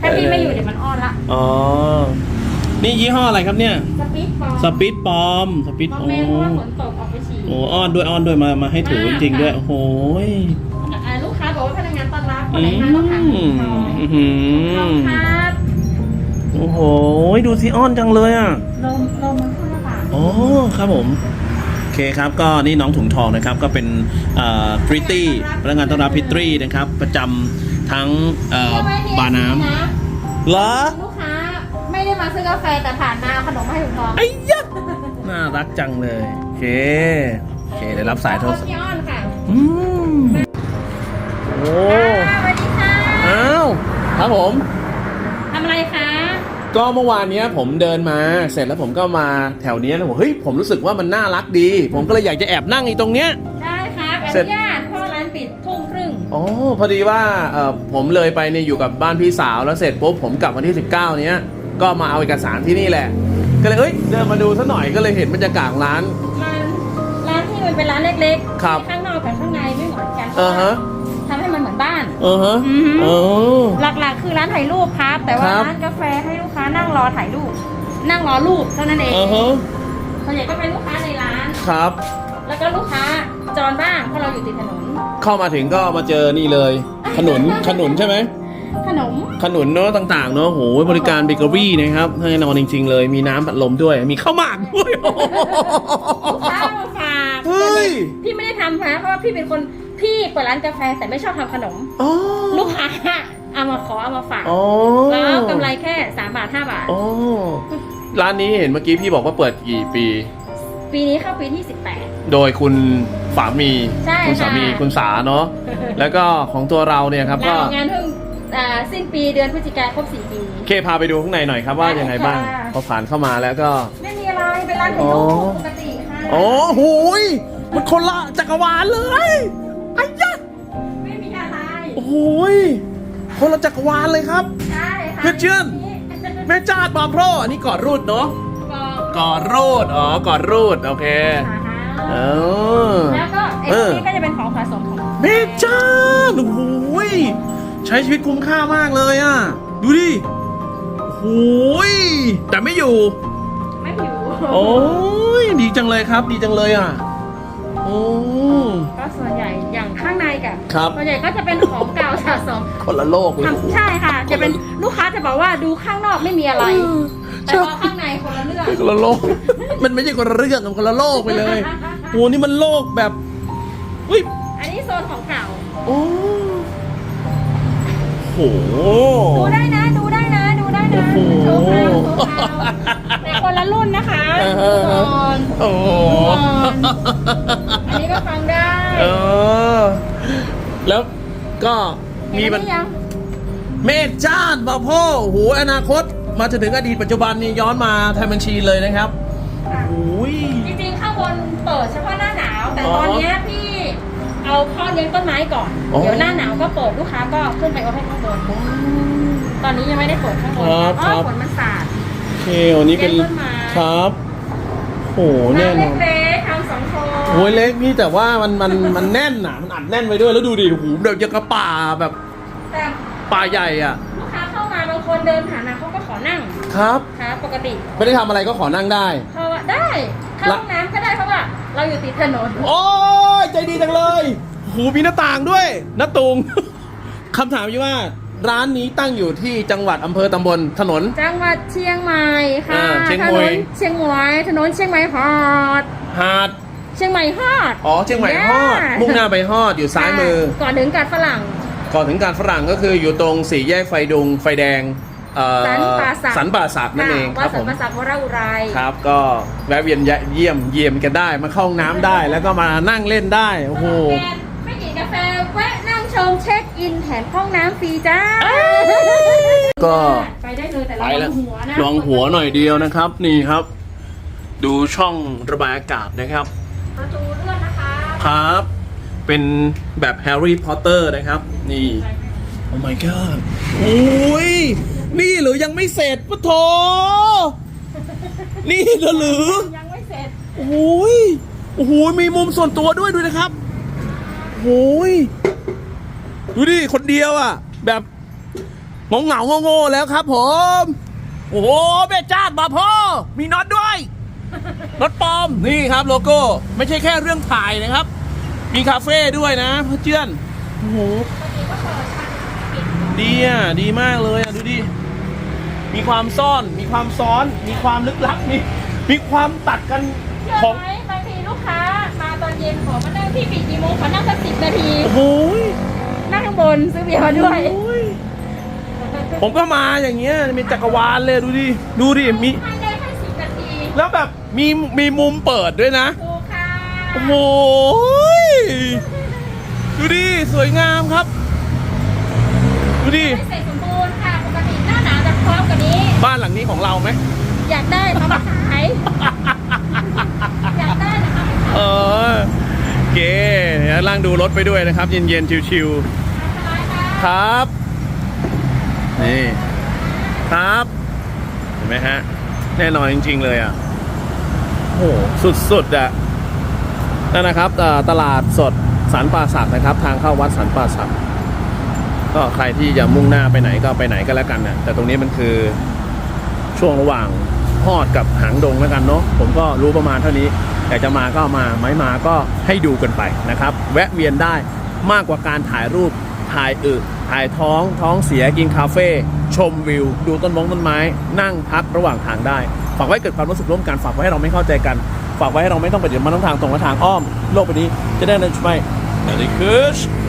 ถ้าพี่ไม่อยู่เดี๋ยวมันอ้อนละอ๋อ นี่ยี่ห้ออะไรครับเนี่ย สปีดบอลสปีดปอม สปีดมอโอ้แม่เพราะว่าฝนตกออกไปฉี่ โหอ้อนด้วยอ้อนด้วยมามาให้ถูจริงๆด้วยโอ้โหยอ่าลูกค้าบอกว่าพนักงานต้อนรับคนอืไหนมาต้องถามมคุณทองอื้อหืทองอครับโอ้โหดูสิอ้อนจังเลยอะ ลมลมมันเข้าหน้าต่างอ๋อครับผม โอเคครับ ก็นี่น้องถุงทองนะครับ ก็เป็นพริตตี้พนักงานต้อนรับพริตตี้นะครับ ประจำ ทั้งเอ่อเชื่อไหมเยบาร์น้นะำเหรอลูกค้าไม่ได้มาซื้อกาแฟแต่ผ่านมาเอาขนมมาให้คุณทองไอ้ยะน่ารักจังเลย โอเค โอเค เดี๋ยวรับสายโทรศัพท์พี่อ้อนค่ะอืมโอ้ค่ะสวัสดีค่ะอ้าวครับผมทำอะไรคะก็เมื่อวานเนี้ยผมเดินมาเสร็จแล้วผมก็มาแถวเนี้ยแล้วผมเฮ้ยผมรู้สึกว่ามันน่ารักดี ผมก็เลยอยากจะแอบนั่งอีตรงเนี้ยได้ครับอเสร็จ อ๋อพอดีว่าเอ่อผมเลยไปเนี่ยอยู่กับบ้านพี่สาวแล้วเสร็จปุ๊บผมกลับวันที่ 19 เนี้ยก็มาเอาเอกสารที่นี่แหละ ก็เลยเอ้ยเดินมาดูซะหน่อยก็เลยเห็นบรรยากาศของร้านร้านร้านที่มันเป็นร้านเล็กๆครับข้างนอกกับข้างในไม่เหมือนกันอ่าฮะ ทำให้มันเหมือนบ้าน เออฮะอือฮึ เออ หลักๆ คือร้านถ่ายรูปครับ แต่ว่าครับ ร้านกาแฟให้ลูกค้านั่งรอถ่ายรูป นั่งรอรูปเท่านั้นเองเออฮะส่วนใหญ่ก็เป็นลูกค้าในร้าน ครับ แล้วก็ลูกค้า จรบ้างเพราะเราอยู่ติดถนน เข้ามาถึงก็มาเจอนี่เลย ขนุน ขนุนใช่ไหม ขนม ขนุนเนาะต่างๆเนาะโหบริการเบเกอรี่นะครับแน่นอนจริง ๆ เลย มีน้ำปัดลมด้วย มีข้าวหมากด้วยลูกค้ามาฝากเฮ้ย พี่ไม่ได้ทำนะเพราะว่าพี่เป็นคนพี่เปิดร้านกาแฟแต่ไม่ชอบทำขนม อ๋อลูกค้าเอามาขอเอามาฝากอ๋อแล้วกำไรแค่3บาท5บาท อ๋อร้านนี้เห็นเมื่อกี้พี่บอกว่าเปิดกี่ปี ปีนี้เข้าปีที่โดยคุณสามีใช่คุณสามีค่ะ คุณสาเนาะ18แล้วก็ของตัวเราเนี่ยครับลาก็ออกงานเพิ่งอ่าสิ้นปีเดือนพฤศจิกายนครบ4ปี เคพาไปดูข้างในหน่อยครับว่ายังไงบ้างได้ค่ะ พอผ่านเข้ามาแล้วก็ ไม่มีอะไรเป็นร้านถ่ายรูอ๋อปปกติค่ะ อ๋อหูยมันคนละจักรวาลเลยไอ้ยะไม่มีอะไร โอ้โหยคนละจักรวาลเลยครับ ใช่ค่ะเพื่อนเชื่อน แม่จาดบาโพรอันนี้กอดรูดเนาะบอ กกอดรูด อ๋อกอดรูด โอเคเออแล้วก็ไอ้พวกนี้ก็จะเป็นของสะสมของแม่จาดโอ้โหยใช้ชีวิตคุ้มค่ามากเลยอะ ดูดิโอ้ยแต่ไม่อยู่ ไม่ผิวโอ้ยดีจังเลยครับ ดีจังเลยอะ โอ้ก็ส่วนใหญ่อย่างข้างในกับครับส่วนใหญ่ก็จะเป็นของเก่าสะสม คนละโลกเลยทำใช่ค่ะ จะเป็นลูกค้าจะบอกว่าดูข้างนอกไม่มีอะไร แต่พอข้างในคนละเรื่องคนละโลก มันไม่ใช่คนละเรื่องมันคนละโลกไปเลยโหนี่มันโลกแบบเฮ้ยอันนี้โซนของเก่าโอ้โหดูได้นะ ดูได้นะ ดูได้นะโอ้โหโชว์ข่าวโชว์ข่าวแต่คนละรุ่นนะคะเออดูก่อนโอ้โหอันนี้ก็ฟังได้เออแล้วก็เห็มีนไหมันยังเมธจ้านบ่าพ่อโอ้โหอนาคต มาจนถึงอดีตปัจจุบันนี่ย้อนมาไทม์บัญชีเลยนะครับโอ้ย จริงๆข้างบนเปิดเฉพาะหน้าหนาว แต่อ๋อตอนเนี้ยพี่เอาพ่อเลี้ยงต้นไม้ก่อน อ๋อ เดี๋ยวหน้าหนาวก็เปิดลูกค้าก็ขึ้นไปเอาให้ข้างบน ตอนนี้ยังไม่ได้เปิดข้างบนครับเพราะครับฝนมันสาด โอเควันนี้เป็นเลี้ยงต้นไม้ ครับโอ้โหหแน่น้านอนเล็กๆทำสองโซนโอ้ยเล็กนี่แต่ว่ามันมันมันแน่นอะ มันอัดแน่นไปด้วยแล้วดูดิโอ้โหเดี๋ยวจะกระป่าแบบแต่ป่าใหญ่อะ คนเดินผ่านมาเขาก็ขอนั่งครับ ครับปกติไม่ได้ทำอะไรก็ขอนั่งได้เพราะว่าได้เข้าละห้องน้ำก็ได้เพราะว่า เราอยู่ติดถนนโอ้ยใจดีจังเลยโหูมีหน้าต่างด้วยน้าตุง คำถามอยู่ว่า ร้านนี้ตั้งอยู่ที่จังหวัดอำเภอตำบลถนน จังหวัดเชียงใหม่ค่ะอ่าเชียงถใหม่นนเชียงใหม่ถนนเชียงใหม่ฮอด หาด เชียงใหม่ฮอด อ๋อเชียงใหม่ฮอด Yeah มุ่งหน้าไปฮอดอยู่ซ้ายมือ ก่อนถึงกาดฝรั่งก่อนถึงการฝรั่งก็คืออยู่ตรงสี่แยกไฟดุงไฟแดง เอ่อสันป่าสัก สันป่าสักนั่นเองควัรัดบสัผมมปสักวรอุไร ครับก็แวะเวียนเยี่ยมเยี่ยมกันได้ มาเข้าห้องน้ำได้แล้วก็มานั่งเล่นได้โอ้โหสโลแกนไม่กินกาแฟแวะนั่งชมเช็คอินแถมห้องน้ำฟรีจ้า ก็ ไปได้เลยแต่ไประวัแล้วงหัวนะลองหัวหน่อยเดียวนะครับ นี่ครับ ดูช่องระบายอากาศนะครับ ประตูเลื่อนนะคะ ครับ เป็นแบบแฮร์รี่พอตเตอร์นะครับ นี่ โอ้ my god โอ้ย นี่หรือยังไม่เสร็จปะโถนี่เหรอหรือยังไม่เสร็จโอ้ยโอ้โหมีมุมส่วนตัวด้วยดูนะครับโอ้ยดูดิคนเดียวอะ แบบงงเหงาๆโง่ๆแล้วครับ ผม โอ้โหแม่จ้าดมาพ่อมีน็อตด้วยน็อตปลอมนี่ครับโลโก้ ไม่ใช่แค่เรื่องถ่ายนะครับ มีคาเฟ่ด้วยนะเพื่อนเจือนโอ้โห ดีอะดีมากเลยอะดูดิ มีความซ่อน มีความซ้อน มีความลึกลับ มี มีความตัดกันเชื่อของ ไหมบางทีลูกค้ามาตอนเย็นขอมานั่งที่ปิดกี่โมงขอนั่งสักสิบนาที โอ้โหยนั่งข้างบนซื้อเบียร์มาด้วย โอ้ยผมก็มาอย่างเงี้ยมีจักรวาลเลยดูดิ ดูดิ มีให้ได้แค่สิบนาทีแล้วแบบมีมีมุมเปิดด้วยนะ ถูกค่ะ โอ้โหยดูดิ สวยงามครับ ดูดิไม่เสร็จสมบูรณ์ค่ะปกติหน้าหนาวจะพร้อมกว่านี้ บ้านหลังนี้ของเราไหมอยากได้มามาขายอยากได้นะคะเออเก๋เดี๋ยวล่างดูรถไปด้วยนะครับ เย็นๆชิวสบายค่ะๆครับ นี่ครับ เห็นไหมฮะ แน่นอนจริง ๆ เลยอะโอ้โหสุดๆอะนั่นนะครับเอ่อตลาดสดสันป่าสักนะครับ ทางเข้าวัดสันป่าสัก ก็ใครที่จะมุ่งหน้าไปไหนก็ไปไหนก็แล้วกันนะแต่ตรงนี้มันคือช่วงระหว่างฮอดกับหางดงแล้วกันเนาะผมก็รู้ประมาณเท่านี้อยากจะมาก็มาไม่มาก็ให้ดูกันไปนะครับ แวะเวียนได้มากกว่าการถ่ายรูปถ่ายอึถ่ายท้องท้องเสียกินคาเฟ่ชมวิว ดูต้นมงต้นไม้ นั่งพักระหว่างทางได้ ฝากไว้เกิดความรู้สึกร่วมกันฝากไว้ให้เราไม่เข้าใจกัน ฝากไว้ให้เราไม่ต้องไปเดี๋ยวมันต้องทางตรงและทางอ้อม โลกใบนี้จะได้เดินไป Merry Christmas